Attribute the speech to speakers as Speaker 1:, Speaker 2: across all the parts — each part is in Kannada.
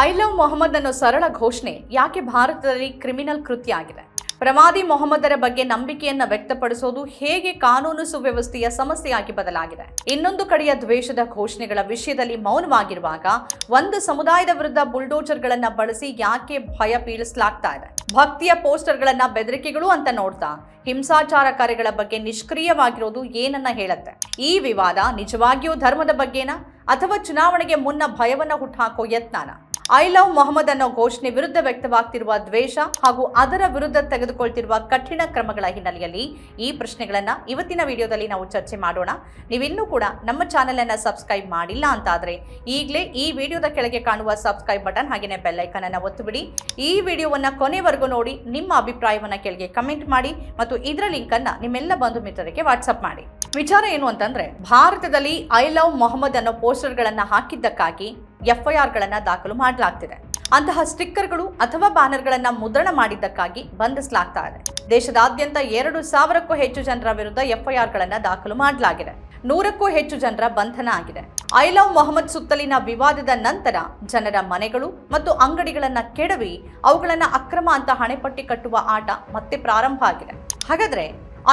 Speaker 1: ಐ ಲವ್ ಮೊಹಮ್ಮದ್ ಅನ್ನೋ ಸರಳ ಘೋಷಣೆ ಯಾಕೆ ಭಾರತದಲ್ಲಿ ಕ್ರಿಮಿನಲ್ ಕೃತ್ಯ ಆಗಿದೆ? ಪ್ರವಾದಿ ಮೊಹಮ್ಮದರ ಬಗ್ಗೆ ನಂಬಿಕೆಯನ್ನ ವ್ಯಕ್ತಪಡಿಸೋದು ಹೇಗೆ ಕಾನೂನು ಸುವ್ಯವಸ್ಥೆಯ ಸಮಸ್ಯೆಯಾಗಿ ಬದಲಾಗಿದೆ? ಇನ್ನೊಂದು ಕಡೆಯ ದ್ವೇಷದ ಘೋಷಣೆಗಳ ವಿಷಯದಲ್ಲಿ ಮೌನವಾಗಿರುವಾಗ ಒಂದು ಸಮುದಾಯದ ವಿರುದ್ಧ ಬುಲ್ಡೋಜರ್ಗಳನ್ನ ಬಳಸಿ ಯಾಕೆ ಭಯ ಪೀಳಿಸಲಾಗ್ತಾ ಇದೆ? ಭಕ್ತಿಯ ಪೋಸ್ಟರ್ಗಳನ್ನ ಬೆದರಿಕೆಗಳು ಅಂತ ನೋಡ್ತಾ ಹಿಂಸಾಚಾರ ಕಾರ್ಯಗಳ ಬಗ್ಗೆ ನಿಷ್ಕ್ರಿಯವಾಗಿರೋದು ಏನನ್ನ ಹೇಳುತ್ತೆ? ಈ ವಿವಾದ ನಿಜವಾಗಿಯೂ ಧರ್ಮದ ಬಗ್ಗೆನಾ? ಅಥವಾ ಚುನಾವಣೆಗೆ ಮುನ್ನ ಭಯವನ್ನ ಹುಟ್ಟುಹಾಕೋ ಯತ್ನಾನ? ಐ ಲವ್ ಮೊಹಮ್ಮದ್ ಅನ್ನೋ ಘೋಷಣೆ ವಿರುದ್ಧ ವ್ಯಕ್ತವಾಗ್ತಿರುವ ದ್ವೇಷ ಹಾಗೂ ಅದರ ವಿರುದ್ಧ ತೆಗೆದುಕೊಳ್ತಿರುವ ಕಠಿಣ ಕ್ರಮಗಳ ಹಿನ್ನೆಲೆಯಲ್ಲಿ ಈ ಪ್ರಶ್ನೆಗಳನ್ನ ಇವತ್ತಿನ ವಿಡಿಯೋದಲ್ಲಿ ನಾವು ಚರ್ಚೆ ಮಾಡೋಣ. ನೀವಿನ್ನೂ ಕೂಡ ನಮ್ಮ ಚಾನೆಲ್ ಅನ್ನ ಸಬ್ಸ್ಕ್ರೈಬ್ ಮಾಡಿಲ್ಲ ಅಂತಾದ್ರೆ ಈಗಲೇ ಈ ವಿಡಿಯೋದ ಕೆಳಗೆ ಕಾಣುವ ಸಬ್ಸ್ಕ್ರೈಬ್ ಬಟನ್ ಹಾಗೆಯೇ ಒತ್ತು ಬಿಡಿ ಈ ವಿಡಿಯೋವನ್ನ ಕೊನೆವರೆಗೂ ನೋಡಿ, ನಿಮ್ಮ ಅಭಿಪ್ರಾಯವನ್ನ ಕೆಳಗೆ ಕಮೆಂಟ್ ಮಾಡಿ ಮತ್ತು ಇದರ ಲಿಂಕ್ ಅನ್ನ ನಿಮ್ಮೆಲ್ಲ ಬಂಧು ಮಿತ್ರರಿಗೆ ವಾಟ್ಸಪ್ ಮಾಡಿ. ವಿಚಾರ ಏನು ಅಂತಂದ್ರೆ, ಭಾರತದಲ್ಲಿ ಐ ಲವ್ ಮೊಹಮ್ಮದ್ ಅನ್ನೋ ಪೋಸ್ಟರ್ಗಳನ್ನ ಹಾಕಿದ್ದಕ್ಕಾಗಿ ಎಫ್ಐಆರ್ ಗಳನ್ನ ದಾಖಲು ಮಾಡಲಾಗ್ತಿದೆ. ಅಂತಹ ಸ್ಟಿಕ್ಕರ್ಗಳು ಅಥವಾ ಬ್ಯಾನರ್ಗಳನ್ನು ಮುದ್ರಣ ಮಾಡಿದ್ದಕ್ಕಾಗಿ ಬಂಧಿಸಲಾಗ್ತಾ ಇದೆ. ದೇಶದಾದ್ಯಂತ ಎರಡು ಸಾವಿರಕ್ಕೂ ಹೆಚ್ಚು ಜನರ ವಿರುದ್ಧ ಎಫ್ಐಆರ್ ಗಳನ್ನ ದಾಖಲು ಮಾಡಲಾಗಿದೆ. ನೂರಕ್ಕೂ ಹೆಚ್ಚು ಜನರ ಬಂಧನ ಆಗಿದೆ. ಐ ಲವ್ ಮೊಹಮ್ಮದ್ ಸುತ್ತಲಿನ ವಿವಾದದ ನಂತರ ಜನರ ಮನೆಗಳು ಮತ್ತು ಅಂಗಡಿಗಳನ್ನು ಕೆಡವಿ ಅವುಗಳನ್ನು ಅಕ್ರಮ ಅಂತ ಹಣೆಪಟ್ಟಿ ಕಟ್ಟುವ ಆಟ ಮತ್ತೆ ಪ್ರಾರಂಭ ಆಗಿದೆ. ಹಾಗಾದ್ರೆ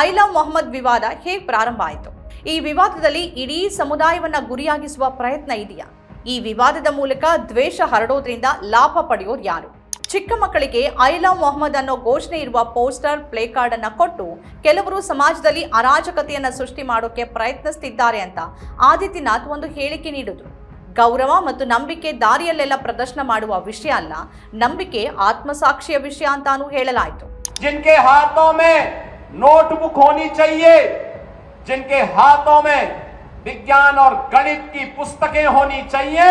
Speaker 1: ಐ ಲವ್ ಮೊಹಮ್ಮದ್ ವಿವಾದ ಹೇಗೆ ಪ್ರಾರಂಭ ಆಯಿತು? ಈ ವಿವಾದದಲ್ಲಿ ಇಡೀ ಸಮುದಾಯವನ್ನ ಗುರಿಯಾಗಿಸುವ ಪ್ರಯತ್ನ ಇದೆಯಾ? ಈ ವಿವಾದದ ಮೂಲಕ ದ್ವೇಷ ಹರಡೋದ್ರಿಂದ ಲಾಭ ಪಡೆಯೋರು ಯಾರು? ಚಿಕ್ಕ ಮಕ್ಕಳಿಗೆ ಐ ಲವ್ ಮೊಹಮ್ಮದ್ ಅನ್ನೋ ಘೋಷಣೆ ಇರುವ ಪೋಸ್ಟರ್, ಪ್ಲೇ ಕಾರ್ಡ್ ಅನ್ನ ಕೊಟ್ಟು ಕೆಲವರು ಸಮಾಜದಲ್ಲಿ ಅರಾಜಕತೆಯನ್ನ ಸೃಷ್ಟಿ ಮಾಡೋಕೆ ಪ್ರಯತ್ನಿಸ್ತಿದ್ದಾರೆ ಅಂತ ಆದಿತ್ಯನಾಥ್ ಒಂದು ಹೇಳಿಕೆ ನೀಡಿದ್ರು. ಗೌರವ ಮತ್ತು ನಂಬಿಕೆ ದಾರಿಯಲ್ಲೆಲ್ಲ ಪ್ರದರ್ಶನ ಮಾಡುವ ವಿಷಯ ಅಲ್ಲ, ನಂಬಿಕೆ ಆತ್ಮಸಾಕ್ಷಿಯ ವಿಷಯ ಅಂತಾನೂ ಹೇಳಲಾಯಿತು.
Speaker 2: जिनके हाथों में नोटबुक होनी चाहिए जिनके हाथों में विज्ञान और गणित की पुस्तकें होनी चाहिए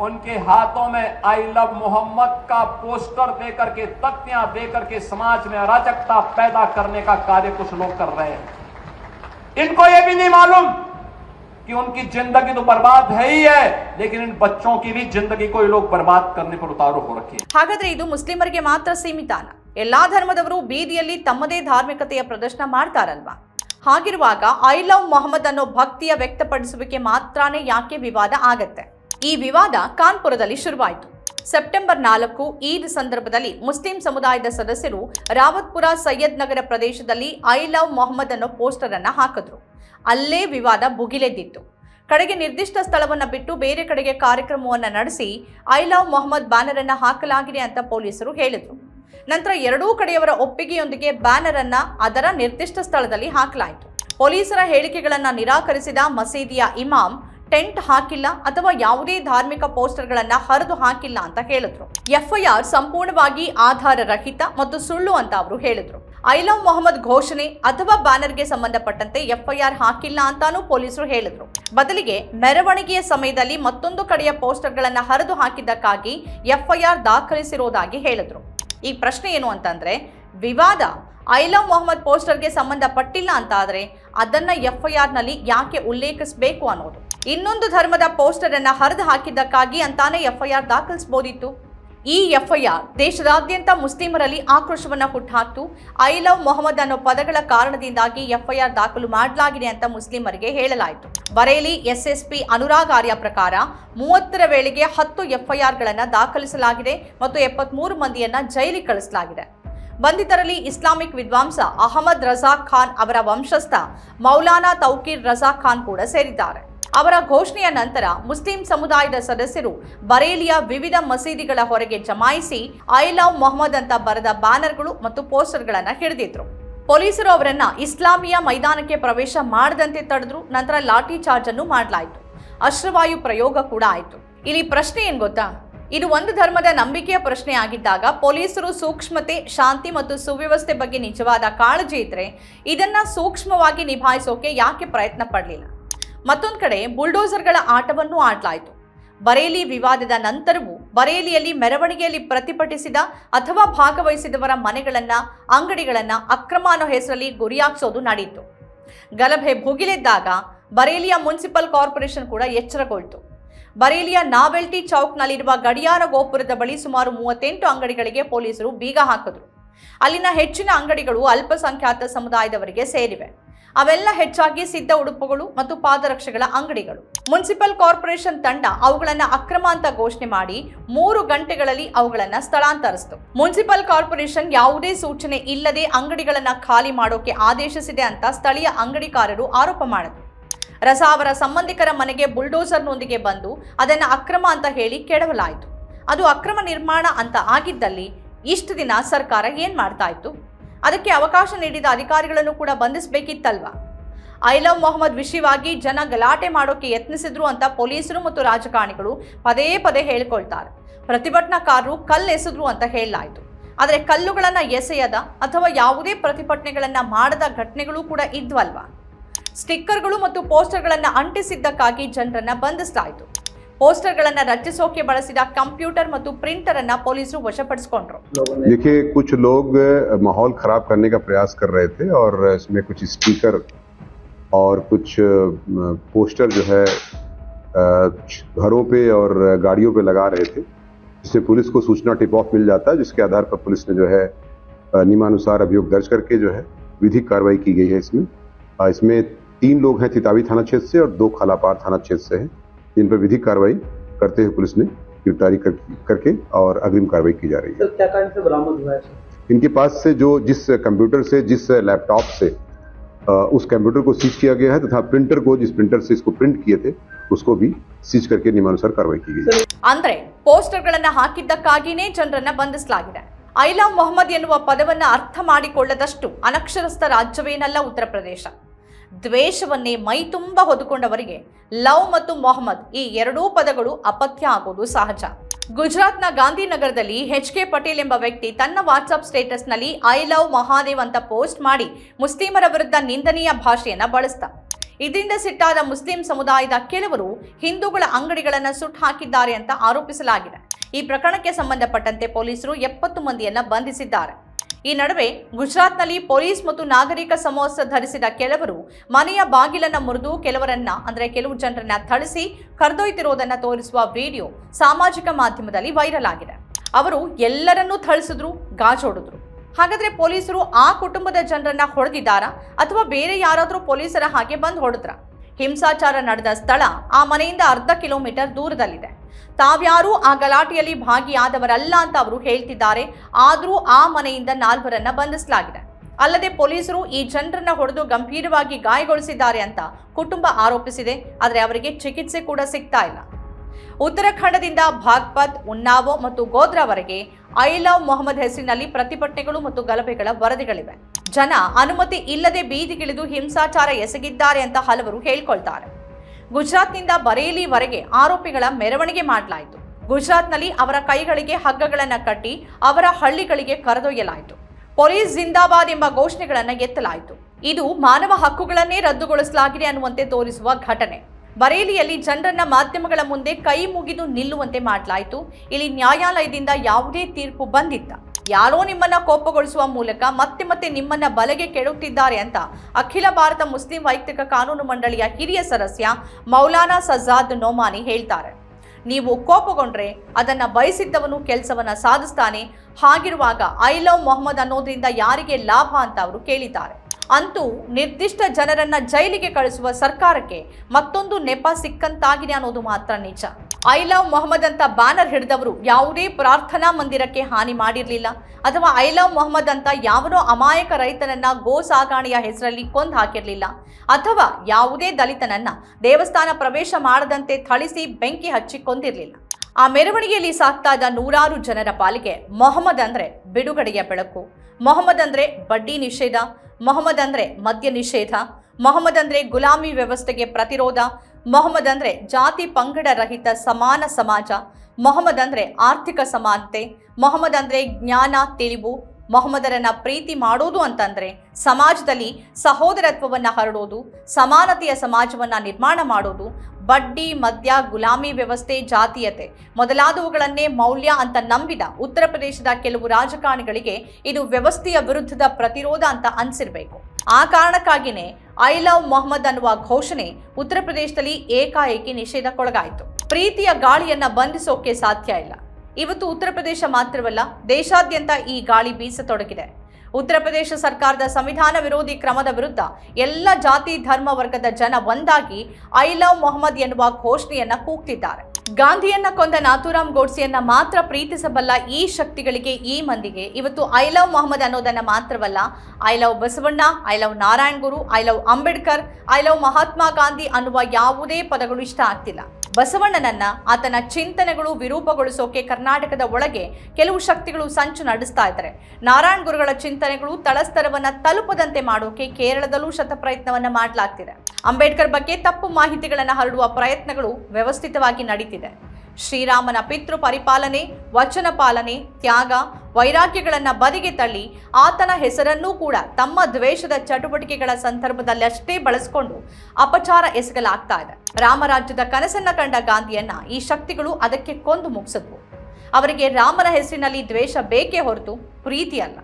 Speaker 2: उनके हाथों में आई लव मोहम्मद का पोस्टर देकर के तख्तियां देकर के समाज में अराजकता पैदा करने का कार्य कुछ लोग कर रहे हैं इनको यह भी नहीं मालूम कि उनकी जिंदगी तो बर्बाद है ही है लेकिन इन बच्चों की भी जिंदगी को ये लोग बर्बाद करने पर उतारू हो रखे हैं
Speaker 1: ಹಾಗಾದ್ರೆ ಇದು ಮುಸ್ಲಿಮರಿಗೆ ಮಾತ್ರ ಸೀಮಿತಾನ ಎಲ್ಲಾ ಧರ್ಮದವರು ಬೀದಿಯಲ್ಲಿ ತಮ್ಮದೇ ಧಾರ್ಮಿಕತೆಯ ಪ್ರದರ್ಶನ ಮಾಡ್ತಾರಲ್ವಾ ಹಾಗಿರುವಾಗ ಐ ಲವ್ ಮೊಹಮ್ಮದ್ ಅನ್ನೋ ಭಕ್ತಿಯ ವ್ಯಕ್ತಪಡಿಸುವಿಕೆ ಮಾತ್ರನೇ ಯಾಕೆ ವಿವಾದ ಆಗತ್ತೆ? ಈ ವಿವಾದ ಕಾನ್ಪುರದಲ್ಲಿ ಶುರುವಾಯಿತು. ಸೆಪ್ಟೆಂಬರ್ ನಾಲ್ಕು, ಈದ್ ಸಂದರ್ಭದಲ್ಲಿ ಮುಸ್ಲಿಂ ಸಮುದಾಯದ ಸದಸ್ಯರು ರಾವತ್ಪುರ ಸಯ್ಯದ್ ನಗರ ಪ್ರದೇಶದಲ್ಲಿ ಐ ಲವ್ ಮೊಹಮ್ಮದ್ ಅನ್ನೋ ಪೋಸ್ಟರ್ ಅನ್ನ ಹಾಕಿದ್ರು. ಅಲ್ಲೇ ವಿವಾದ ಭುಗಿಲೆದ್ದಿತ್ತು. ಕಡೆಗೆ ನಿರ್ದಿಷ್ಟ ಸ್ಥಳವನ್ನ ಬಿಟ್ಟು ಬೇರೆ ಕಡೆಗೆ ಕಾರ್ಯಕ್ರಮವನ್ನ ನಡೆಸಿ ಐ ಲವ್ ಮೊಹಮ್ಮದ್ ಬ್ಯಾನರ್ ಅನ್ನ ಹಾಕಲಾಗಿದೆ ಅಂತ ಪೊಲೀಸರು ಹೇಳಿದ್ರು. ನಂತರ ಎರಡೂ ಕಡೆಯವರ ಒಪ್ಪಿಗೆಯೊಂದಿಗೆ ಬ್ಯಾನರ್ ಅನ್ನ ಅದರ ನಿರ್ದಿಷ್ಟ ಸ್ಥಳದಲ್ಲಿ ಹಾಕಲಾಯಿತು. ಪೊಲೀಸರ ಹೇಳಿಕೆಗಳನ್ನ ನಿರಾಕರಿಸಿದ ಮಸೀದಿಯ ಇಮಾಮ್ ಟೆಂಟ್ ಹಾಕಿಲ್ಲ ಅಥವಾ ಯಾವುದೇ ಧಾರ್ಮಿಕ ಪೋಸ್ಟರ್ಗಳನ್ನ ಹರಿದು ಹಾಕಿಲ್ಲ ಅಂತ ಹೇಳಿದ್ರು. ಎಫ್ಐಆರ್ ಸಂಪೂರ್ಣವಾಗಿ ಆಧಾರ ರಹಿತ ಮತ್ತು ಸುಳ್ಳು ಅಂತ ಅವರು ಹೇಳಿದ್ರು. ಐ ಲವ್ ಮೊಹಮ್ಮದ್ ಘೋಷಣೆ ಅಥವಾ ಬ್ಯಾನರ್ಗೆ ಸಂಬಂಧಪಟ್ಟಂತೆ ಎಫ್ಐಆರ್ ಹಾಕಿಲ್ಲ ಅಂತಾನೂ ಪೊಲೀಸರು ಹೇಳಿದ್ರು. ಬದಲಿಗೆ ಮೆರವಣಿಗೆಯ ಸಮಯದಲ್ಲಿ ಮತ್ತೊಂದು ಕಡೆಯ ಪೋಸ್ಟರ್ಗಳನ್ನು ಹರಿದು ಹಾಕಿದ್ದಕ್ಕಾಗಿ ಎಫ್ಐಆರ್ ದಾಖಲಿಸಿರೋದಾಗಿ ಹೇಳಿದ್ರು. ಈ ಪ್ರಶ್ನೆ ಏನು ಅಂತಂದರೆ, ವಿವಾದ ಐ ಲವ್ ಮೊಹಮ್ಮದ್ ಪೋಸ್ಟರ್ಗೆ ಸಂಬಂಧಪಟ್ಟಿಲ್ಲ ಅಂತ ಅದನ್ನು ಅದನ್ನ ಎಫ್ಐಆರ್ನಲ್ಲಿ ಯಾಕೆ ಉಲ್ಲೇಖಿಸಬೇಕು ಅನ್ನೋದು. ಇನ್ನೊಂದು ಧರ್ಮದ ಪೋಸ್ಟರ್ ಅನ್ನ ಹರಿದು ಹಾಕಿದ್ದಕ್ಕಾಗಿ ಅಂತಾನೆ ಎಫ್ಐಆರ್ ದಾಖಲಿಸಬಹುದಿತ್ತು ಈ ಎಫ್ಐಆರ್ ದೇಶದಾದ್ಯಂತ ಮುಸ್ಲಿಮರಲ್ಲಿ ಆಕ್ರೋಶವನ್ನ ಹುಟ್ಟುಹಾಕ್ತು ಐ ಲವ್ ಮೊಹಮ್ಮದ್ ಅನ್ನೋ ಪದಗಳ ಕಾರಣದಿಂದಾಗಿ ಎಫ್ಐಆರ್ ದಾಖಲು ಮಾಡಲಾಗಿದೆ ಅಂತ ಮುಸ್ಲಿಮರಿಗೆ ಹೇಳಲಾಯಿತು. ಬರೇಲಿ ಎಸ್ಎಸ್ಪಿ ಅನುರಾಗ್ ಆರ್ಯ ಪ್ರಕಾರ ಮೂವತ್ತರ ವೇಳೆಗೆ ಹತ್ತು ಎಫ್ಐಆರ್ಗಳನ್ನು ದಾಖಲಿಸಲಾಗಿದೆ ಮತ್ತು ಎಪ್ಪತ್ಮೂರು ಮಂದಿಯನ್ನು ಜೈಲಿಗೆ ಕಳಿಸಲಾಗಿದೆ. ಬಂಧಿತರಲ್ಲಿ ಇಸ್ಲಾಮಿಕ್ ವಿದ್ವಾಂಸ ಅಹಮದ್ ರಜಾಕ್ ಖಾನ್ ಅವರ ವಂಶಸ್ಥ ಮೌಲಾನಾ ತೌಕೀರ್ ರಜಾಕ್ ಖಾನ್ ಕೂಡ ಸೇರಿದ್ದಾರೆ. ಅವರ ಘೋಷಣೆಯ ನಂತರ ಮುಸ್ಲಿಂ ಸಮುದಾಯದ ಸದಸ್ಯರು ಬರೇಲಿಯ ವಿವಿಧ ಮಸೀದಿಗಳ ಹೊರಗೆ ಜಮಾಯಿಸಿ ಐ ಲವ್ ಮೊಹಮ್ಮದ್ ಅಂತ ಬರೆದ ಬ್ಯಾನರ್ಗಳು ಮತ್ತು ಪೋಸ್ಟರ್ಗಳನ್ನು ಹಿಡಿದಿದ್ರು. ಪೊಲೀಸರು ಅವರನ್ನ ಇಸ್ಲಾಮಿಯ ಮೈದಾನಕ್ಕೆ ಪ್ರವೇಶ ಮಾಡದಂತೆ ತಡೆದ್ರು, ನಂತರ ಲಾಠಿ ಚಾರ್ಜ್ ಅನ್ನು ಮಾಡಲಾಯಿತು. ಅಶ್ರವಾಯು ಪ್ರಯೋಗ ಕೂಡ ಆಯಿತು. ಇಲ್ಲಿ ಪ್ರಶ್ನೆ ಏನ್ ಗೊತ್ತಾ? ಇದು ಒಂದು ಧರ್ಮದ ನಂಬಿಕೆಯ ಪ್ರಶ್ನೆ ಆಗಿದ್ದಾಗ ಪೊಲೀಸರು ಸೂಕ್ಷ್ಮತೆ, ಶಾಂತಿ ಮತ್ತು ಸುವ್ಯವಸ್ಥೆ ಬಗ್ಗೆ ನಿಜವಾದ ಕಾಳಜಿ ಇದ್ರೆ ಇದನ್ನ ಸೂಕ್ಷ್ಮವಾಗಿ ನಿಭಾಯಿಸೋಕೆ ಯಾಕೆ ಪ್ರಯತ್ನ ಪಡಲಿಲ್ಲ? ಮತ್ತೊಂದು ಕಡೆ ಬುಲ್ಡೋಸರ್ಗಳ ಆಟವನ್ನು ಆಡ್ಲಾಯಿತು. ಬರೇಲಿ ವಿವಾದದ ನಂತರವೂ ಬರೇಲಿಯಲ್ಲಿ ಮೆರವಣಿಗೆಯಲ್ಲಿ ಪ್ರತಿಭಟಿಸಿದ ಅಥವಾ ಭಾಗವಹಿಸಿದವರ ಮನೆಗಳನ್ನ, ಅಂಗಡಿಗಳನ್ನ ಅಕ್ರಮ ಅನ್ನೋ ಹೆಸರಲ್ಲಿ ಗುರಿಯಾಗಿಸೋದು ನಡೆಯಿತು ಗಲಭೆ ಭುಗಿಲೆದ್ದಾಗ ಬರೇಲಿಯ ಮುನ್ಸಿಪಲ್ ಕಾರ್ಪೊರೇಷನ್ ಕೂಡ ಎಚ್ಚರಗೊಳ್ತು. ಬರೇಲಿಯ ನಾವೆಲ್ಟಿ ಚೌಕ್ನಲ್ಲಿರುವ ಗಡಿಯಾರ ಗೋಪುರದ ಬಳಿ ಸುಮಾರು ಮೂವತ್ತೆಂಟು ಅಂಗಡಿಗಳಿಗೆ ಪೊಲೀಸರು ಬೀಗ ಹಾಕಿದ್ರು. ಅಲ್ಲಿನ ಹೆಚ್ಚಿನ ಅಂಗಡಿಗಳು ಅಲ್ಪಸಂಖ್ಯಾತ ಸಮುದಾಯದವರಿಗೆ ಸೇರಿವೆ. ಅವೆಲ್ಲ ಹೆಚ್ಚಾಗಿ ಸಿದ್ಧ ಉಡುಪುಗಳು ಮತ್ತು ಪಾದರಕ್ಷೆಗಳ ಅಂಗಡಿಗಳು. ಮುನ್ಸಿಪಲ್ ಕಾರ್ಪೊರೇಷನ್ ತಂಡ ಅವುಗಳನ್ನ ಅಕ್ರಮ ಅಂತ ಘೋಷಣೆ ಮಾಡಿ ಮೂರು ಗಂಟೆಗಳಲ್ಲಿ ಅವುಗಳನ್ನ ಸ್ಥಳಾಂತರಿಸಿತು. ಮುನ್ಸಿಪಲ್ ಕಾರ್ಪೊರೇಷನ್ ಯಾವುದೇ ಸೂಚನೆ ಇಲ್ಲದೆ ಅಂಗಡಿಗಳನ್ನ ಖಾಲಿ ಮಾಡೋಕೆ ಆದೇಶಿಸಿದೆ ಅಂತ ಸ್ಥಳೀಯ ಅಂಗಡಿಕಾರರು ಆರೋಪ ಮಾಡಿದರು. ರಸ ಅವರ ಸಂಬಂಧಿಕರ ಮನೆಗೆ ಬುಲ್ಡೋಸರ್ನೊಂದಿಗೆ ಬಂದು ಅದನ್ನ ಅಕ್ರಮ ಅಂತ ಹೇಳಿ ಕೆಡವಲಾಯಿತು. ಅದು ಅಕ್ರಮ ನಿರ್ಮಾಣ ಅಂತ ಆಗಿದ್ದಲ್ಲಿ ಇಷ್ಟು ದಿನ ಸರ್ಕಾರ ಏನ್ ಮಾಡ್ತಾ ಇತ್ತು? ಅದಕ್ಕೆ ಅವಕಾಶ ನೀಡಿದ ಅಧಿಕಾರಿಗಳನ್ನು ಕೂಡ ಬಂಧಿಸಬೇಕಿತ್ತಲ್ವಾ? ಐ ಲವ್ ಮೊಹಮ್ಮದ್ ವಿಷಯವಾಗಿ ಜನ ಗಲಾಟೆ ಮಾಡೋಕೆ ಯತ್ನಿಸಿದ್ರು ಅಂತ ಪೊಲೀಸರು ಮತ್ತು ರಾಜಕಾರಣಿಗಳು ಪದೇ ಪದೇ ಹೇಳ್ಕೊಳ್ತಾರೆ. ಪ್ರತಿಭಟನಾಕಾರರು ಕಲ್ಲೆಸೆದ್ರು ಅಂತ ಹೇಳಲಾಯಿತು. ಆದರೆ ಕಲ್ಲುಗಳನ್ನು ಎಸೆಯದ ಅಥವಾ ಯಾವುದೇ ಪ್ರತಿಭಟನೆಗಳನ್ನು ಮಾಡದ ಘಟನೆಗಳು ಕೂಡ ಇದ್ವಲ್ವಾ? ಸ್ಟಿಕ್ಕರ್ಗಳು ಮತ್ತು ಪೋಸ್ಟರ್ಗಳನ್ನು ಅಂಟಿಸಿದ್ದಕ್ಕಾಗಿ ಜನರನ್ನು ಬಂಧಿಸಲಾಯಿತು. ಪೋಸ್ಟರ್ಗಳನ್ನು ರಚಿಸೋಕೆ ಬಳಸಿದ ಕಂಪ್ಯೂಟರ್ ಮತ್ತು ಪ್ರಿಂಟರ್ ಅನ್ನ ಪೊಲೀಸರು ವಶಪಡಿಸಿಕೊಂಡ್ರು
Speaker 3: देखिए कुछ लोग अ, माहौल खराब करने का प्रयास कर रहे थे और इसमें कुछ स्पीकर और कुछ अ, पोस्टर जो है अ, घरों पे और गाड़ियों पे लगा रहे थे जिससे पुलिस को सूचना टिप ऑफ मिल जाता है जिसके आधार पर पुलिस ने जो है अ, नियमानुसार अभियोग दर्ज करके जो है विधिक कार्रवाई की गई है इसमें अ, इसमें तीन लोग हैं तितावी थाना क्षेत्र से और दो खालापार थाना क्षेत्र से हैं जिन पर विधिक कार्रवाई करते हुए पुलिस ने गिरफ्तारी कर, करके और अग्रिम कार्रवाई की जा रही है
Speaker 4: सर क्या कारण से बरामद हुआ है सर
Speaker 3: इनके पास से जो जिस कंप्यूटर से जिस लैपटॉप से अ, उस कंप्यूटर को सीज किया गया है तथा प्रिंटर को जिस प्रिंटर से इसको प्रिंट किए थे उसको भी सीज करके नियमानुसार कार्रवाई की गई है
Speaker 1: ಅಂದ್ರೆ ಪೋಸ್ಟರ್ಗಳನ್ನ ಹಾಕಿದ್ದಕ್ಕಾಗಿನೇ ಜನರನ್ನ ಬಂಧಿಸಲಾಗಿದೆ ಐ ಲವ್ ಮೊಹಮ್ಮದ್ ಎನ್ನುವ ಪದವನ್ನ ಅರ್ಥ ಮಾಡಿಕೊಳ್ಳದಷ್ಟು ಅನಕ್ಷರಸ್ಥ ರಾಜ್ಯವೇನಲ್ಲ ಉತ್ತರ ಪ್ರದೇಶ ದ್ವೇಷವನ್ನೇ ಮೈ ತುಂಬ ಹೊದ್ದುಕೊಂಡವರಿಗೆ ಲವ್ ಮತ್ತು ಮೊಹಮ್ಮದ್ ಈ ಎರಡೂ ಪದಗಳು ಅಪಥ್ಯ ಆಗೋದು ಸಹಜ. ಗುಜರಾತ್ನ ಗಾಂಧಿನಗರದಲ್ಲಿ ಎಚ್ ಕೆ ಪಟೇಲ್ ಎಂಬ ವ್ಯಕ್ತಿ ತನ್ನ ವಾಟ್ಸಪ್ ಸ್ಟೇಟಸ್ನಲ್ಲಿ ಐ ಲವ್ ಮಹಾದೇವ್ ಅಂತ ಪೋಸ್ಟ್ ಮಾಡಿ ಮುಸ್ಲಿಮರ ವಿರುದ್ಧ ನಿಂದನೀಯ ಭಾಷೆಯನ್ನ ಬಳಸ್ತ. ಇದರಿಂದ ಸಿಟ್ಟಾದ ಮುಸ್ಲಿಂ ಸಮುದಾಯದ ಕೆಲವರು ಹಿಂದೂಗಳ ಅಂಗಡಿಗಳನ್ನು ಸುಟ್ಟು ಹಾಕಿದ್ದಾರೆ ಅಂತ ಆರೋಪಿಸಲಾಗಿದೆ. ಈ ಪ್ರಕರಣಕ್ಕೆ ಸಂಬಂಧಪಟ್ಟಂತೆ ಪೊಲೀಸರು ಎಪ್ಪತ್ತು ಮಂದಿಯನ್ನ ಬಂಧಿಸಿದ್ದಾರೆ. ಈ ನಡುವೆ ಗುಜರಾತ್ನಲ್ಲಿ ಪೊಲೀಸ್ ಮತ್ತು ನಾಗರಿಕ ಸಮವಸ್ತ್ರ ಧರಿಸಿದ ಕೆಲವರು ಮನೆಯ ಬಾಗಿಲನ್ನ ಮುರಿದು ಕೆಲವರನ್ನ, ಅಂದರೆ ಕೆಲವು ಜನರನ್ನ ಥಳಿಸಿ ಕರೆದೊಯ್ತಿರೋದನ್ನ ತೋರಿಸುವ ವಿಡಿಯೋ ಸಾಮಾಜಿಕ ಮಾಧ್ಯಮದಲ್ಲಿ ವೈರಲ್ ಆಗಿದೆ. ಅವರು ಎಲ್ಲರನ್ನೂ ಥಳಿಸಿದ್ರು ಗಾಜೋಡಿದ್ರು ಹಾಗಾದ್ರೆ ಪೊಲೀಸರು ಆ ಕುಟುಂಬದ ಜನರನ್ನ ಹೊಡೆದಿದ್ದಾರಾ? ಅಥವಾ ಬೇರೆ ಯಾರಾದರೂ ಪೊಲೀಸರ ಹಾಗೆ ಬಂದು ಹೊಡೆದ್ರ? ಹಿಂಸಾಚಾರ ನಡೆದ ಸ್ಥಳ ಆ ಮನೆಯಿಂದ ಅರ್ಧ ಕಿಲೋಮೀಟರ್ ದೂರದಲ್ಲಿದೆ. ತಾವ್ಯಾರೂ ಆ ಗಲಾಟೆಯಲ್ಲಿ ಭಾಗಿಯಾದವರಲ್ಲ ಅಂತ ಅವರು ಹೇಳ್ತಿದ್ದಾರೆ. ಆದರೂ ಆ ಮನೆಯಿಂದ ನಾಲ್ವರನ್ನ ಬಂಧಿಸಲಾಗಿದೆ. ಅಲ್ಲದೆ ಪೊಲೀಸರು ಈ ಜನರನ್ನ ಹೊಡೆದು ಗಂಭೀರವಾಗಿ ಗಾಯಗೊಳಿಸಿದ್ದಾರೆ ಅಂತ ಕುಟುಂಬ ಆರೋಪಿಸಿದೆ. ಆದರೆ ಅವರಿಗೆ ಚಿಕಿತ್ಸೆ ಕೂಡ ಸಿಗ್ತಾ ಇಲ್ಲ. ಉತ್ತರಾಖಂಡದಿಂದ ಭಾಗ್ಪತ್ ಉನ್ನಾವೋ ಮತ್ತು ಗೋಧ್ರಾವರೆಗೆ ಐ ಲವ್ ಮೊಹಮ್ಮದ್ ಹೆಸರಿನಲ್ಲಿ ಪ್ರತಿಭಟನೆಗಳು ಮತ್ತು ಗಲಭೆಗಳ ವರದಿಗಳಿವೆ. ಜನ ಅನುಮತಿ ಇಲ್ಲದೆ ಬೀದಿಗಿಳಿದು ಹಿಂಸಾಚಾರ ಎಸಗಿದ್ದಾರೆ ಅಂತ ಹಲವರು ಹೇಳ್ಕೊಳ್ತಾರೆ. ಗುಜರಾತ್ನಿಂದ ಬರೇಲಿವರೆಗೆ ಆರೋಪಿಗಳ ಮೆರವಣಿಗೆ ಮಾಡಲಾಯಿತು. ಗುಜರಾತ್ನಲ್ಲಿ ಅವರ ಕೈಗಳಿಗೆ ಹಗ್ಗಗಳನ್ನು ಕಟ್ಟಿ ಅವರ ಹಳ್ಳಿಗಳಿಗೆ ಕರೆದೊಯ್ಯಲಾಯಿತು. ಪೊಲೀಸ್ ಜಿಂದಾಬಾದ್ ಎಂಬ ಘೋಷಣೆಗಳನ್ನು ಎತ್ತಲಾಯಿತು. ಇದು ಮಾನವ ಹಕ್ಕುಗಳನ್ನೇ ರದ್ದುಗೊಳಿಸಲಾಗಿದೆ ಅನ್ನುವಂತೆ ತೋರಿಸುವ ಘಟನೆ. ಬರೇಲಿಯಲ್ಲಿ ಜನರನ್ನ ಮಾಧ್ಯಮಗಳ ಮುಂದೆ ಕೈ ಮುಗಿದು ನಿಲ್ಲುವಂತೆ ಮಾಡಲಾಯಿತು. ಇಲ್ಲಿ ನ್ಯಾಯಾಲಯದಿಂದ ಯಾವುದೇ ತೀರ್ಪು ಬಂದಿತ್ತ ಯಾರೋ ನಿಮ್ಮನ್ನ ಕೋಪಗೊಳಿಸುವ ಮೂಲಕ ಮತ್ತೆ ಮತ್ತೆ ನಿಮ್ಮನ್ನ ಬಲೆಗೆ ಕೆಡುತ್ತಿದ್ದಾರೆ ಅಂತ ಅಖಿಲ ಭಾರತ ಮುಸ್ಲಿಂ ವೈಯಕ್ತಿಕ ಕಾನೂನು ಮಂಡಳಿಯ ಹಿರಿಯ ಸದಸ್ಯ ಮೌಲಾನಾ ಸಜಾದ್ ನೋಮಾನಿ ಹೇಳ್ತಾರೆ. ನೀವು ಕೋಪಗೊಂಡ್ರೆ ಅದನ್ನ ಬಯಸಿದ್ದವನು ಕೆಲಸವನ್ನ ಸಾಧಿಸ್ತಾನೆ. ಹಾಗಿರುವಾಗ ಐ ಲವ್ ಮೊಹಮ್ಮದ್ ಅನ್ನೋದ್ರಿಂದ ಯಾರಿಗೆ ಲಾಭ ಅಂತ ಅವರು ಕೇಳಿದ್ದಾರೆ. ಅಂತೂ ನಿರ್ದಿಷ್ಟ ಜನರನ್ನ ಜೈಲಿಗೆ ಕಳಿಸುವ ಸರ್ಕಾರಕ್ಕೆ ಮತ್ತೊಂದು ನೆಪ ಸಿಕ್ಕಂತಾಗಿದೆ ಅನ್ನೋದು ಮಾತ್ರ ನಿಜ. ಐ ಲವ್ ಮೊಹಮ್ಮದ್ ಅಂತ ಬ್ಯಾನರ್ ಹಿಡಿದವರು ಯಾವುದೇ ಪ್ರಾರ್ಥನಾ ಮಂದಿರಕ್ಕೆ ಹಾನಿ ಮಾಡಿರಲಿಲ್ಲ. ಅಥವಾ ಐ ಲವ್ ಮೊಹಮ್ಮದ್ ಅಂತ ಯಾವನೋ ಅಮಾಯಕ ರೈತನನ್ನ ಗೋ ಸಾಗಾಣೆಯ ಹೆಸರಲ್ಲಿ ಕೊಂದು ಹಾಕಿರಲಿಲ್ಲ. ಅಥವಾ ಯಾವುದೇ ದಲಿತನನ್ನ ದೇವಸ್ಥಾನ ಪ್ರವೇಶ ಮಾಡದಂತೆ ಥಳಿಸಿ ಬೆಂಕಿ ಹಚ್ಚಿ ಕೊಂದಿರಲಿಲ್ಲ. ಆ ಮೆರವಣಿಗೆಯಲ್ಲಿ ಸಾಕ್ತಾ ಇದ್ದ ನೂರಾರು ಜನರ ಪಾಲಿಗೆ ಮೊಹಮ್ಮದ್ ಅಂದ್ರೆ ಬಿಡುಗಡೆಯ ಬೆಳಕು. ಮೊಹಮ್ಮದ್ ಅಂದ್ರೆ ಬಡ್ಡಿ ನಿಷೇಧ, ಮೊಹಮ್ಮದ್ ಅಂದ್ರೆ ಮದ್ಯ ನಿಷೇಧ, ಮೊಹಮ್ಮದ್ ಅಂದ್ರೆ ಗುಲಾಮಿ ವ್ಯವಸ್ಥೆಗೆ ಪ್ರತಿರೋಧ, ಮೊಹಮ್ಮದ್ ಅಂದ್ರೆ ಜಾತಿ ಪಂಗಡ ರಹಿತ ಸಮಾನ ಸಮಾಜ, ಮೊಹಮ್ಮದ್ ಅಂದ್ರೆ ಆರ್ಥಿಕ ಸಮಾನತೆ, ಮೊಹಮ್ಮದ್ ಅಂದ್ರೆ ಜ್ಞಾನ ತಿಳಿವು, ಮೊಹಮ್ಮದರನ್ನ ಪ್ರೀತಿ ಮಾಡೋದು ಅಂತಂದ್ರೆ ಸಮಾಜದಲ್ಲಿ ಸಹೋದರತ್ವವನ್ನ ಹರಡೋದು, ಸಮಾನತೆಯ ಸಮಾಜವನ್ನ ನಿರ್ಮಾಣ ಮಾಡೋದು ಬಡ್ಡಿ, ಮದ್ಯ, ಗುಲಾಮಿ ವ್ಯವಸ್ಥೆ, ಜಾತೀಯತೆ ಮೊದಲಾದವುಗಳನ್ನೇ ಮೌಲ್ಯ ಅಂತ ನಂಬಿದ ಉತ್ತರ ಪ್ರದೇಶದ ಕೆಲವು ರಾಜಕಾರಣಿಗಳಿಗೆ ಇದು ವ್ಯವಸ್ಥೆಯ ವಿರುದ್ಧದ ಪ್ರತಿರೋಧ ಅಂತ ಅನ್ಸಿರ್ಬೇಕು. ಆ ಕಾರಣಕ್ಕಾಗಿನೇ ಐ ಲವ್ ಮೊಹಮ್ಮದ್ ಅನ್ನುವ ಘೋಷಣೆ ಉತ್ತರ ಪ್ರದೇಶದಲ್ಲಿ ಏಕಾಏಕಿ ನಿಷೇಧಕ್ಕೊಳಗಾಯಿತು. ಪ್ರೀತಿಯ ಗಾಳಿಯನ್ನ ಬಂಧಿಸೋಕೆ ಸಾಧ್ಯ ಇಲ್ಲ. ಇವತ್ತು ಉತ್ತರ ಪ್ರದೇಶ ಮಾತ್ರವಲ್ಲ, ದೇಶಾದ್ಯಂತ ಈ ಗಾಳಿ ಬೀಸತೊಡಗಿದೆ. ಉತ್ತರ ಪ್ರದೇಶ ಸರ್ಕಾರದ ಸಂವಿಧಾನ ವಿರೋಧಿ ಕ್ರಮದ ವಿರುದ್ಧ ಎಲ್ಲ ಜಾತಿ ಧರ್ಮ ವರ್ಗದ ಜನ ಒಂದಾಗಿ ಐ ಲವ್ ಮೊಹಮ್ಮದ್ ಎನ್ನುವ ಘೋಷಣೆಯನ್ನ ಕೂಗ್ತಿದ್ದಾರೆ. ಗಾಂಧಿಯನ್ನ ಕೊಂದ ನಾಥೂರಾಮ್ ಗೋಡ್ಸೆಯನ್ನ ಮಾತ್ರ ಪ್ರೀತಿಸಬಲ್ಲ ಈ ಶಕ್ತಿಗಳಿಗೆ ಈ ಮಂದಿಗೆ ಇವತ್ತು ಐ ಲವ್ ಮೊಹಮ್ಮದ್ ಅನ್ನೋದನ್ನ ಮಾತ್ರವಲ್ಲ, I love Basavanna, I love Narayan Guru, I love Ambedkar, I love Mahatma Gandhi ಅನ್ನುವ ಯಾವುದೇ ಪದಗಳು ಇಷ್ಟ ಆಗ್ತಿಲ್ಲ. ಬಸವಣ್ಣನನ್ನ ಆತನ ಚಿಂತನೆಗಳು ವಿರೂಪಗೊಳಿಸೋಕೆ ಕರ್ನಾಟಕದ ಒಳಗೆ ಕೆಲವು ಶಕ್ತಿಗಳು ಸಂಚು ನಡೆಸ್ತಾ ಇದ್ದಾರೆ. ನಾರಾಯಣ್ ಗುರುಗಳ ಚಿಂತನೆಗಳು ತಳಸ್ತರವನ್ನ ತಲುಪದಂತೆ ಮಾಡೋಕೆ ಕೇರಳದಲ್ಲೂ ಶತಪ್ರಯತ್ನವನ್ನ ಮಾಡಲಾಗ್ತಿದೆ. ಅಂಬೇಡ್ಕರ್ ಬಗ್ಗೆ ತಪ್ಪು ಮಾಹಿತಿಗಳನ್ನು ಹರಡುವ ಪ್ರಯತ್ನಗಳು ವ್ಯವಸ್ಥಿತವಾಗಿ ನಡೀತಿದೆ. ಶ್ರೀರಾಮನ ಪಿತೃ ಪರಿಪಾಲನೆ ವಚನ ಪಾಲನೆ, ತ್ಯಾಗ, ವೈರಾಗ್ಯಗಳನ್ನು ಬದಿಗೆ ತಳ್ಳಿ ಆತನ ಹೆಸರನ್ನೂ ಕೂಡ ತಮ್ಮ ದ್ವೇಷದ ಚಟುವಟಿಕೆಗಳ ಸಂದರ್ಭದಲ್ಲಷ್ಟೇ ಬಳಸಿಕೊಂಡು ಅಪಚಾರ ಎಸಗಲಾಗ್ತಾ ಇದೆ. ರಾಮರಾಜ್ಯದ ಕನಸನ್ನ ಕಂಡ ಗಾಂಧಿಯನ್ನ ಈ ಶಕ್ತಿಗಳು ಅದಕ್ಕೆ ಕೊಂದು ಮುಗಿಸಿದ್ವು. ಅವರಿಗೆ ರಾಮನ ಹೆಸರಿನಲ್ಲಿ ದ್ವೇಷ ಬೇಕೇ ಹೊರತು ಪ್ರೀತಿ ಅಲ್ಲ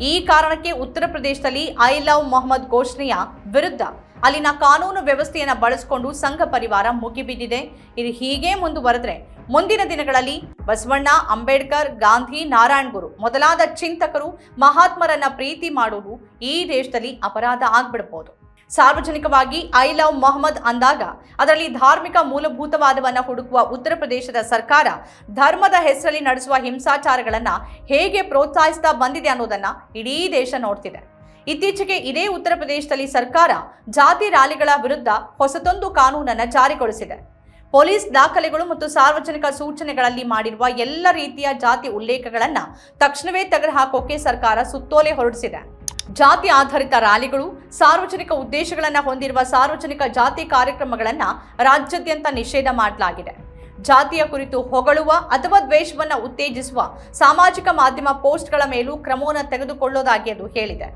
Speaker 1: ಈ ಕಾರಣಕ್ಕೆ ಉತ್ತರ ಪ್ರದೇಶದಲ್ಲಿ ಐ ಲವ್ ಮೊಹಮ್ಮದ್ ಘೋಷಣೆಯ ವಿರುದ್ಧ ಅಲ್ಲಿನ ಕಾನೂನು ವ್ಯವಸ್ಥೆಯನ್ನು ಬಳಸಿಕೊಂಡು ಸಂಘ ಪರಿವಾರ ಮುಗಿಬಿದ್ದಿದೆ. ಇದು ಹೀಗೆ ಮುಂದುವರೆದ್ರೆ ಮುಂದಿನ ದಿನಗಳಲ್ಲಿ ಬಸವಣ್ಣ, ಅಂಬೇಡ್ಕರ್, ಗಾಂಧಿ, ನಾರಾಯಣ್ ಗುರು ಮೊದಲಾದ ಚಿಂತಕರು ಮಹಾತ್ಮರನ್ನ ಪ್ರೀತಿ ಮಾಡುವುದು ಈ ದೇಶದಲ್ಲಿ ಅಪರಾಧ ಆಗ್ಬಿಡ್ಬೋದು. ಸಾರ್ವಜನಿಕವಾಗಿ ಐ ಲವ್ ಮೊಹಮ್ಮದ್ ಅಂದಾಗ ಅದರಲ್ಲಿ ಧಾರ್ಮಿಕ ಮೂಲಭೂತವಾದವನ್ನು ಹುಡುಕುವ ಉತ್ತರ ಪ್ರದೇಶದ ಸರ್ಕಾರ ಧರ್ಮದ ಹೆಸರಲ್ಲಿ ನಡೆಸುವ ಹಿಂಸಾಚಾರಗಳನ್ನು ಹೇಗೆ ಪ್ರೋತ್ಸಾಹಿಸ್ತಾ ಬಂದಿದೆ ಅನ್ನೋದನ್ನು ಇಡೀ ದೇಶ ನೋಡ್ತಿದೆ. ಇತ್ತೀಚೆಗೆ ಇದೇ ಉತ್ತರ ಪ್ರದೇಶದಲ್ಲಿ ಸರ್ಕಾರ ಜಾತಿ ರ್ಯಾಲಿಗಳ ವಿರುದ್ಧ ಹೊಸತೊಂದು ಕಾನೂನನ್ನು ಜಾರಿಗೊಳಿಸಿದೆ. ಪೊಲೀಸ್ ದಾಖಲೆಗಳು ಮತ್ತು ಸಾರ್ವಜನಿಕ ಸೂಚನೆಗಳಲ್ಲಿ ಮಾಡಿರುವ ಎಲ್ಲ ರೀತಿಯ ಜಾತಿ ಉಲ್ಲೇಖಗಳನ್ನು ತಕ್ಷಣವೇ ತೆಗೆದುಹಾಕೋಕೆ ಸರ್ಕಾರ ಸುತ್ತೋಲೆ ಹೊರಡಿಸಿದೆ. ಜಾತಿ ಆಧಾರಿತ ರ್ಯಾಲಿಗಳು ಸಾರ್ವಜನಿಕ ಉದ್ದೇಶಗಳನ್ನು ಹೊಂದಿರುವ ಸಾರ್ವಜನಿಕ ಜಾತಿ ಕಾರ್ಯಕ್ರಮಗಳನ್ನು ರಾಜ್ಯಾದ್ಯಂತ ನಿಷೇಧ ಮಾಡಲಾಗಿದೆ. ಜಾತಿಯ ಕುರಿತು ಹೊಗಳುವ ಅಥವಾ ದ್ವೇಷವನ್ನು ಉತ್ತೇಜಿಸುವ ಸಾಮಾಜಿಕ ಮಾಧ್ಯಮ ಪೋಸ್ಟ್ಗಳ ಮೇಲೂ ಕ್ರಮವನ್ನು ತೆಗೆದುಕೊಳ್ಳೋದಾಗಿ ಅದು ಹೇಳಿದೆ.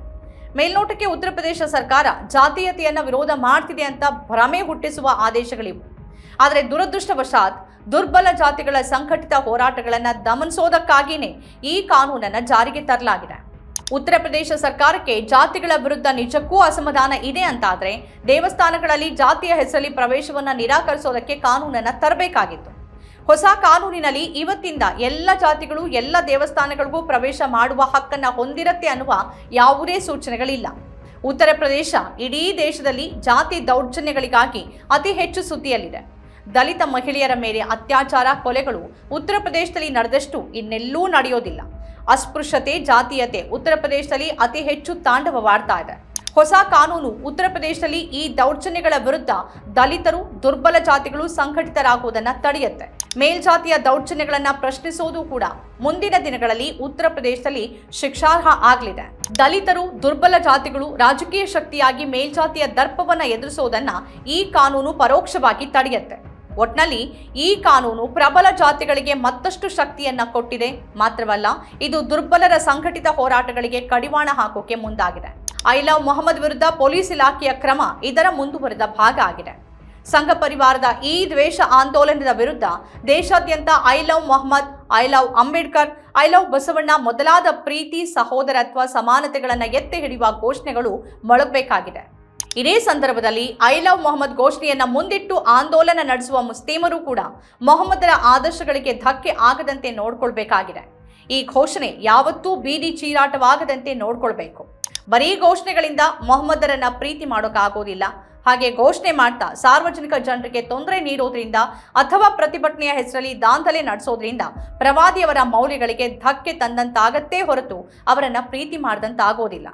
Speaker 1: ಮೇಲ್ನೋಟಕ್ಕೆ ಉತ್ತರ ಪ್ರದೇಶ ಸರ್ಕಾರ ಜಾತೀಯತೆಯನ್ನು ವಿರೋಧ ಮಾಡ್ತಿದೆ ಅಂತ ಭ್ರಮೆ ಹುಟ್ಟಿಸುವ ಆದೇಶಗಳಿವು. ಆದರೆ ದುರದೃಷ್ಟವಶಾತ್ ದುರ್ಬಲ ಜಾತಿಗಳ ಸಂಘಟಿತ ಹೋರಾಟಗಳನ್ನು ದಮನಿಸೋದಕ್ಕಾಗಿಯೇ ಈ ಕಾನೂನನ್ನು ಜಾರಿಗೆ ತರಲಾಗಿದೆ. ಉತ್ತರ ಪ್ರದೇಶ ಸರ್ಕಾರಕ್ಕೆ ಜಾತಿಗಳ ವಿರುದ್ಧ ನಿಜಕ್ಕೂ ಅಸಮಾಧಾನ ಇದೆ ಅಂತಾದರೆ ದೇವಸ್ಥಾನಗಳಲ್ಲಿ ಜಾತಿಯ ಹೆಸರಲ್ಲಿ ಪ್ರವೇಶವನ್ನ ನಿರಾಕರಿಸೋದಕ್ಕೆ ಕಾನೂನನ್ನ ತರಬೇಕಾಗಿತ್ತು. ಹೊಸ ಕಾನೂನಿನಲ್ಲಿ ಇವತ್ತಿಂದ ಎಲ್ಲ ಜಾತಿಗಳು, ಎಲ್ಲ ದೇವಸ್ಥಾನಗಳಿಗೂ ಪ್ರವೇಶ ಮಾಡುವ ಹಕ್ಕನ್ನು ಹೊಂದಿರತ್ತೆ ಅನ್ನುವ ಯಾವುದೇ ಸೂಚನೆಗಳಿಲ್ಲ. ಉತ್ತರ ಪ್ರದೇಶ, ಇಡೀ ದೇಶದಲ್ಲಿ ಜಾತಿ ದೌರ್ಜನ್ಯಗಳಿಗಾಗಿ ಅತಿ ಹೆಚ್ಚು ಸುದ್ದಿಯಲ್ಲಿದೆ. ದಲಿತ ಮಹಿಳೆಯರ ಮೇಲೆ ಅತ್ಯಾಚಾರ, ಕೊಲೆಗಳು ಉತ್ತರ ಪ್ರದೇಶದಲ್ಲಿ ನಡೆದಷ್ಟು ಇನ್ನೆಲ್ಲೂ ನಡೆಯೋದಿಲ್ಲ. ಅಸ್ಪೃಶ್ಯತೆ, ಜಾತೀಯತೆ ಉತ್ತರ ಪ್ರದೇಶದಲ್ಲಿ ಅತಿ ಹೆಚ್ಚು ತಾಂಡವವಾಡ್ತಾ ಇದೆ. ಹೊಸ ಕಾನೂನು ಉತ್ತರ ಪ್ರದೇಶದಲ್ಲಿ ಈ ದೌರ್ಜನ್ಯಗಳ ವಿರುದ್ಧ ದಲಿತರು, ದುರ್ಬಲ ಜಾತಿಗಳು ಸಂಘಟಿತರಾಗುವುದನ್ನು ತಡೆಯುತ್ತೆ. ಮೇಲ್ಜಾತಿಯ ದೌರ್ಜನ್ಯಗಳನ್ನು ಪ್ರಶ್ನಿಸೋದು ಕೂಡ ಮುಂದಿನ ದಿನಗಳಲ್ಲಿ ಉತ್ತರ ಪ್ರದೇಶದಲ್ಲಿ ಶಿಕ್ಷಾರ್ಹ ಆಗಲಿದೆ. ದಲಿತರು, ದುರ್ಬಲ ಜಾತಿಗಳು ರಾಜಕೀಯ ಶಕ್ತಿಯಾಗಿ ಮೇಲ್ಜಾತಿಯ ದರ್ಪವನ್ನು ಎದುರಿಸೋದನ್ನ ಈ ಕಾನೂನು ಪರೋಕ್ಷವಾಗಿ ತಡೆಯುತ್ತೆ. ಒಟ್ನಲ್ಲಿ ಈ ಕಾನೂನು ಪ್ರಬಲ ಜಾತಿಗಳಿಗೆ ಮತ್ತಷ್ಟು ಶಕ್ತಿಯನ್ನ ಕೊಟ್ಟಿದೆ. ಮಾತ್ರವಲ್ಲ, ಇದು ದುರ್ಬಲರ ಸಂಘಟಿತ ಹೋರಾಟಗಳಿಗೆ ಕಡಿವಾಣ ಹಾಕೋಕೆ ಮುಂದಾಗಿದೆ. ಐ ಲವ್ ಮೊಹಮ್ಮದ್ ವಿರುದ್ಧ ಪೊಲೀಸ್ ಇಲಾಖೆಯ ಕ್ರಮ ಇದರ ಮುಂದುವರೆದ ಭಾಗ ಆಗಿದೆ. ಸಂಘ ಪರಿವಾರದ ಈ ದ್ವೇಷ ಆಂದೋಲನದ ವಿರುದ್ಧ ದೇಶಾದ್ಯಂತ I love Mohammed, I love Ambedkar, I love Basavanna ಮೊದಲಾದ ಪ್ರೀತಿ, ಸಹೋದರತ್ವ, ಸಮಾನತೆಗಳನ್ನು ಎತ್ತಿ ಹಿಡಿಯುವ ಘೋಷಣೆಗಳು ಮೊಳಗಬೇಕಾಗಿದೆ. ಇದೇ ಸಂದರ್ಭದಲ್ಲಿ ಐ ಲವ್ ಮೊಹಮ್ಮದ್ ಘೋಷಣೆಯನ್ನ ಮುಂದಿಟ್ಟು ಆಂದೋಲನ ನಡೆಸುವ ಮುಸ್ಲಿಮರು ಕೂಡ ಮೊಹಮ್ಮದರ ಆದರ್ಶಗಳಿಗೆ ಧಕ್ಕೆ ಆಗದಂತೆ ನೋಡ್ಕೊಳ್ಬೇಕಾಗಿದೆ. ಈ ಘೋಷಣೆ ಯಾವತ್ತೂ ಬೀದಿ ಚೀರಾಟವಾಗದಂತೆ ನೋಡ್ಕೊಳ್ಬೇಕು. ಬರೀ ಘೋಷಣೆಗಳಿಂದ ಮೊಹಮ್ಮದರನ್ನ ಪ್ರೀತಿ ಮಾಡೋಕ್ಕಾಗೋದಿಲ್ಲ. ಹಾಗೆ ಘೋಷಣೆ ಮಾಡ್ತಾ ಸಾರ್ವಜನಿಕ ಜನರಿಗೆ ತೊಂದರೆ ನೀಡೋದ್ರಿಂದ ಅಥವಾ ಪ್ರತಿಭಟನೆಯ ಹೆಸರಲ್ಲಿ ದಾಂಧಲೆ ನಡೆಸೋದ್ರಿಂದ ಪ್ರವಾದಿಯವರ ಮೌಲ್ಯಗಳಿಗೆ ಧಕ್ಕೆ ತಂದಂತಾಗತ್ತೇ ಹೊರತು ಅವರನ್ನ ಪ್ರೀತಿ ಮಾಡಿದಂತಾಗೋದಿಲ್ಲ.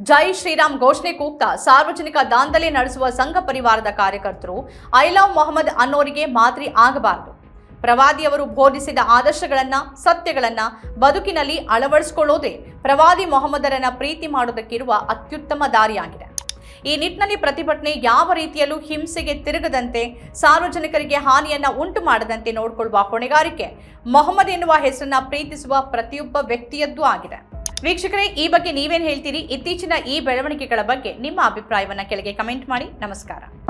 Speaker 1: ಜೈ ಶ್ರೀರಾಮ್ ಘೋಷಣೆ ಕೂಗ್ತಾ ಸಾರ್ವಜನಿಕ ದಾಂಧಲೆ ನಡೆಸುವ ಸಂಘ ಪರಿವಾರದ ಕಾರ್ಯಕರ್ತರು, ಐ ಲವ್ ಮೊಹಮ್ಮದ್ ಅನ್ನೋರಿಗೆ ಮಾದರಿ ಆಗಬಾರದು. ಪ್ರವಾದಿಯವರು ಬೋಧಿಸಿದ ಆದರ್ಶಗಳನ್ನ, ಸತ್ಯಗಳನ್ನ ಬದುಕಿನಲ್ಲಿ ಅಳವಡಿಸಿಕೊಳ್ಳೋದೇ ಪ್ರವಾದಿ ಮೊಹಮ್ಮದರನ್ನ ಪ್ರೀತಿ ಮಾಡೋದಕ್ಕಿರುವ ಅತ್ಯುತ್ತಮ ದಾರಿಯಾಗಿದೆ. ಈ ನಿಟ್ಟಿನಲ್ಲಿ ಪ್ರತಿಭಟನೆ ಯಾವ ರೀತಿಯಲ್ಲೂ ಹಿಂಸೆಗೆ ತಿರುಗದಂತೆ, ಸಾರ್ವಜನಿಕರಿಗೆ ಹಾನಿಯನ್ನ ಉಂಟು ಮಾಡದಂತೆ ನೋಡಿಕೊಳ್ಳುವ ಹೊಣೆಗಾರಿಕೆ ಮೊಹಮ್ಮದ್ ಎನ್ನುವ ಹೆಸರನ್ನ ಪ್ರೀತಿಸುವ ಪ್ರತಿಯೊಬ್ಬ ವ್ಯಕ್ತಿಯದ್ದು ಆಗಿದೆ. ವೀಕ್ಷಕರೇ, ಈ ಬಗ್ಗೆ ನೀವೇನು ಹೇಳ್ತೀರಿ? ಇತ್ತೀಚಿನ ಈ ಬೆಳವಣಿಗೆಗಳ ಬಗ್ಗೆ ನಿಮ್ಮ ಅಭಿಪ್ರಾಯವನ್ನ ಕೆಳಗೆ ಕಮೆಂಟ್ ಮಾಡಿ. ನಮಸ್ಕಾರ.